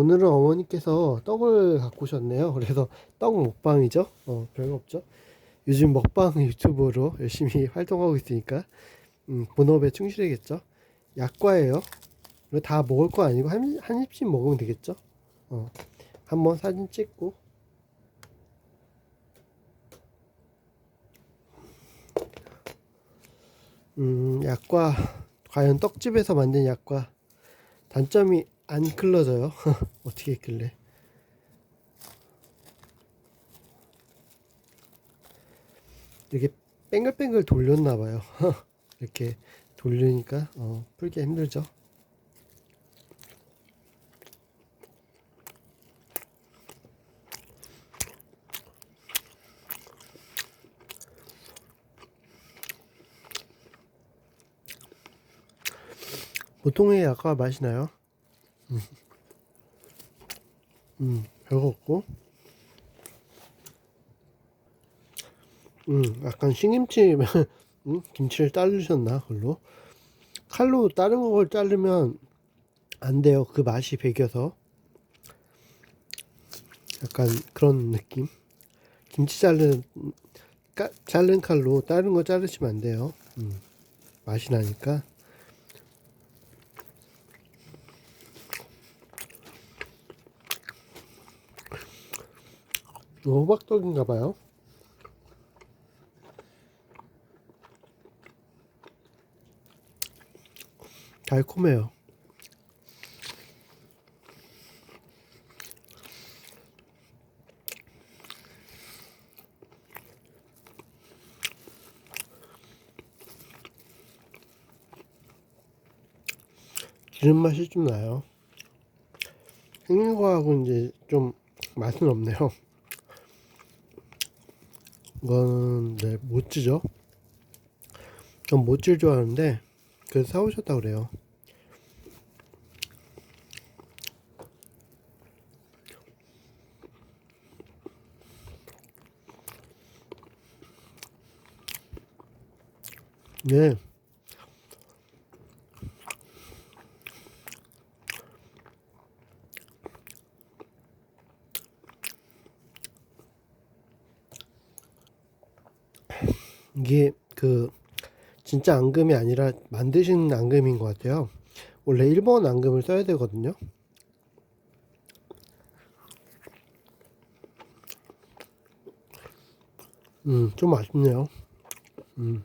오늘은 어머니께서 떡을 갖고 오셨네요. 그래서 떡 먹방이죠. 어, 별거 없죠. 요즘 먹방 유튜버로 열심히 활동하고 있으니까 음, 본업에 충실해야겠죠. 약과예요. 다 먹을 거 아니고 한, 한 입씩 먹으면 되겠죠. 어, 한번 사진 찍고 음, 약과 과연 떡집에서 만든 약과 단점이 안 클러져요. 어떻게 했길래? 이렇게 뱅글뱅글 돌렸나 봐요. 이렇게 돌리니까 어, 풀기 힘들죠. 보통의 약과 맛이 나요. 음, 음 없고. 음, 약간 신김치, 음, 김치를 자르셨나, 그걸로. 칼로 다른 걸 자르면 안 돼요. 그 맛이 배겨서. 약간 그런 느낌. 김치 자른, 까, 자른 칼로 다른 거 자르시면 안 돼요. 음, 맛이 나니까. 호박떡인가 봐요. 달콤해요. 기름 맛이 좀 나요. 생긴 거하고 이제 좀 맛은 없네요. 이거는 네, 모찌죠. 전 모찌를 좋아하는데 그래서 사오셨다 그래요. 네. 이게 그 진짜 앙금이 아니라 만드신 앙금인 것 같아요. 원래 일본 앙금을 써야 되거든요. 음, 좀 아쉽네요. 음.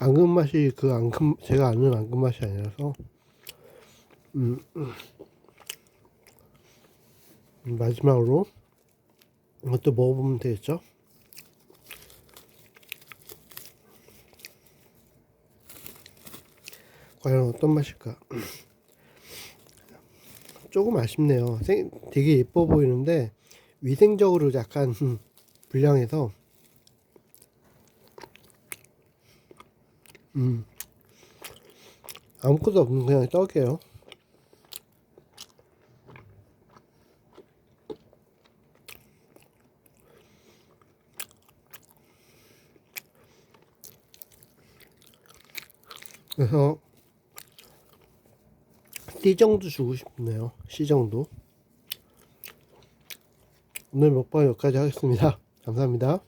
앙금 맛이 그 앙금, 제가 아는 앙금 맛이 아니라서, 음, 음. 마지막으로 이것도 먹어보면 되겠죠? 과연 어떤 맛일까? 조금 아쉽네요. 생, 되게 예뻐 보이는데 위생적으로 약간 불량해서 음 아무것도 없는 그냥 떡이에요. 그래서 C 정도 주고 싶네요. C 정도. 오늘 먹방 여기까지 하겠습니다. 감사합니다.